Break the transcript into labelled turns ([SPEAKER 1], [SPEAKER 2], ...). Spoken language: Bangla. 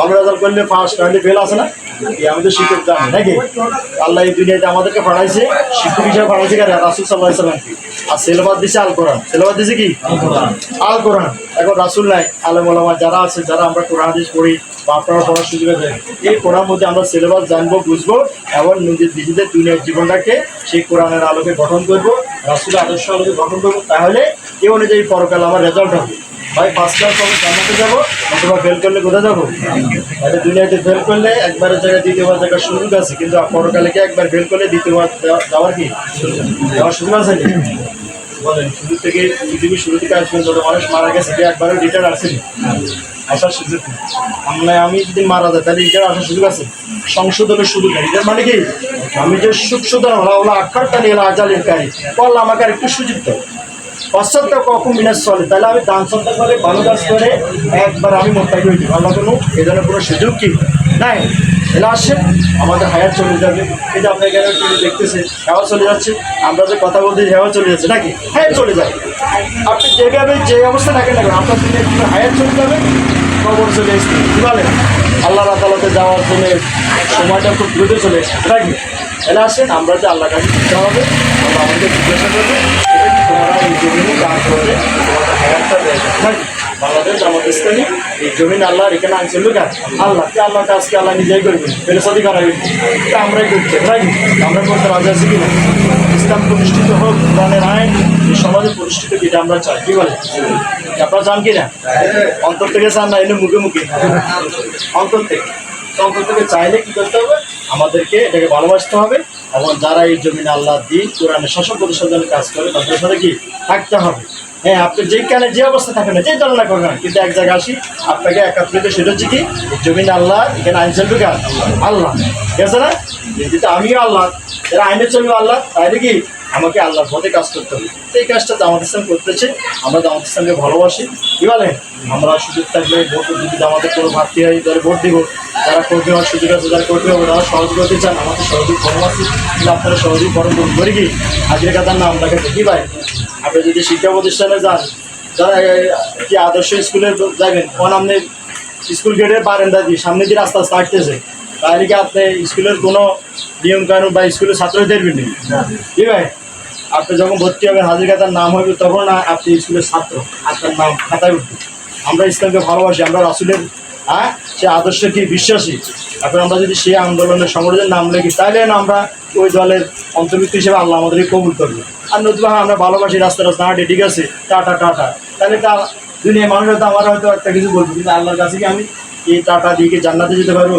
[SPEAKER 1] ভালো রেজাল্ট করলে ফার্স্ট নাহলে ফেল আছে না? এই আমাদের শিক্ষক জানে, নাকি? আল্লাহ এই দুনিয়াতে আমাদেরকে পড়াইছে শিক্ষক হিসেবে পড়াইছে কারে? রাসুল সাল্লাহ সাল্লামকে আর সিলেবাস দিছে আল কোরআন। সিলেবাস দিছে কি? আল কোরআন। এখন রাসুল নাই, আলম ওলামা যারা আছে, যারা আমরা কোরআন, হাদিস পড়ি বা আপনারা পড়ার সুযোগ আছে, এই কোরআন মধ্যে আমরা সিলেবাস জানব, বুঝব এবং নিজের নিজেদের দুনিয়ার জীবনটাকে সেই কোরআনের আলোকে গঠন করব, রাসুলের আদর্শ আলোকে গঠন করব। তাহলে এই অনুযায়ী পরকাল আমার রেজাল্ট হবে। ভাই ফার্স্ট ক্লাস হবে জানাতে যাব অথবা ফেল করলে কোথায় যাব? তাহলে দুনিয়াতে ফেল করলে একবারের জায়গায় দ্বিতীয়বার জায়গায় সুযোগ আছে, কিন্তু পরকালে কি একবার ফেল করলে দ্বিতীয়বার যাওয়ার কি? যাওয়ার সুযোগ আছে? বলেন, শুরু থেকে পৃথিবীর শুরু থেকে আসবেন, যত মানুষ মারা গেছে কেউ একবারও রিটার্ন আসেনি? আসার সুযোগ। আমরা আমি যদি মারা যায় তাহলে রিটার্ন আসার সুযোগ আছে। সংশোধনের সুযোগ নেই। রিটার্ন মানে কি? আমি যে সুখ শোধন হলা আক্ষর টানি এলা আজালের কারি। বলল আমাকে আর একটু সুযোগ দাও। পশ্চাৎ কখন মিনাস চলে? তাহলে আমি দান সন্তান করে ভালো কাজ করে একবার আমি মোটাই হয়ে যাব। আল্লাহ কোনো এ ধরনের কোনো সুযোগ কি? নাই। এলা আসছে আমাদের হায়ার চলে যাবে। এই যে আপনার এখানে টিভি দেখতেছে হেওয়া চলে যাচ্ছে। আমরা যে কথা বলতে হেওয়া চলে যাচ্ছে। নাকি? হ্যাঁ চলে যাবে। আপনি যেভাবে যে অবস্থা থাকেন না আপনার দিনে হায়ার চলে যাবে খবর চলে এসছে কী বলেন? আল্লাহ আদালতে যাওয়ার জন্য সময়টা খুব দ্রুত চলে এসছে নাকি? এলা আসেন, আমরা যে আল্লাহ কাছে দিতে হবে আল্লাহ আমাদেরকে জিজ্ঞাসা করবে। তোমরা এই জমিনে কাজ করবে তোমাদের বাংলাদেশ আমাদের ইসলামী, এই জমিন আল্লাহর এখানে আনছিল কেন আল্লাহ, কে আল্লাহ কাজকে আল্লাহ নিজেই করবে? ফেরেসাদি করা হইবে এটা আমরাই করছি নাকি আমরা করতে রাজি আছি কিনা? ইসলাম প্রতিষ্ঠিত হোক, কোরআনের আইন, এই সমাজে প্রতিষ্ঠিত এটা আমরা চাই। কি বলে আপনারা চান কিনা? অন্তর থেকে চান না, এলে মুখে মুখে। অন্তর থেকে। অন্তর থেকে চাইলে কি করতে হবে? আমাদেরকে এটাকে ভালোবাসতে হবে। এবং যারা এই জমিনে আল্লাহ দিন কোরআনে শাসন প্রতিষ্ঠানের কাজ করে, তাদের সাথে কি থাকতে হবে? হ্যাঁ আপনি যেখানে যে অবস্থা থাকেন না যে চালনা করেন না, কিন্তু এক জায়গায় আসি আপনাকে একাত্রিত সেটা হচ্ছে কি জমিন আল্লাহ এখানে আইন চলবে কার? আল্লাহ। ঠিক আছে না? যেহেতু আমিও আল্লাহ। এরা আইনে চলবে আল্লাহ তাইলে কি আমাকে আল্লাহর পথে কাজ করতে হবে। এই কাজটা জামাত ইসলাম করতেছে আমরা জামাত ইসলামকে ভালোবাসি। কি বলেন আমরা সুযোগ থাকলে ভোট যদি আমাদের কোনো ভাবতে হয় তাহলে ভোট দিব। যারা কর্মী হওয়ার সুযোগ আছে যারা কর্মী হবে সহযোগ করতে চান আমাদের সহযোগ কর্ম আছে। কিন্তু আপনারা সহযোগ করুন করি কি হাজির কাতার নাম লাগাতে কি ভাই। আপনি যদি শিক্ষা প্রতিষ্ঠানে যান যারা এ, কি আদর্শ স্কুলে যাবেন কোন আপনি স্কুল গেটের বারান্দা দিয়ে সামনে দিয়ে রাস্তা হাঁটতেছে তাহলে কি আপনি স্কুলের কোনো নিয়ম কানুন বা স্কুলের ছাত্রদের দেখবেন নাকি? কি ভাই? আপনি যখন ভর্তি হবেন হাজির খাতার নাম হবে তখন আপনি স্কুলের ছাত্র আপনার নাম খাতায় উঠবে। আমরা ইসলামকে ভালোবাসি আমরা রাসুলের হ্যাঁ? সে আদর্শে কি বিশ্বাসী? এখন আমরা যদি সেই আন্দোলনের সংগঠনের নাম লিখি তাহলে আমরা ওই দলের অন্তর্ভুক্ত হিসেবে আল্লাহ আমাদেরকে কবুল করবে। আর নতুবা হ্যাঁ, আমরা ভালোবাসি রাস্তা রাস্তা হাঁটে ঠিক আছে? টাটা টাটা তাহলে তা দুনিয়ার মানুষ হয়তো আমার হয়তো একটা কিছু বলব কিন্তু আল্লাহর কাছে কি আমি এই টাটা দিয়ে জান্নাতে যেতে পারব?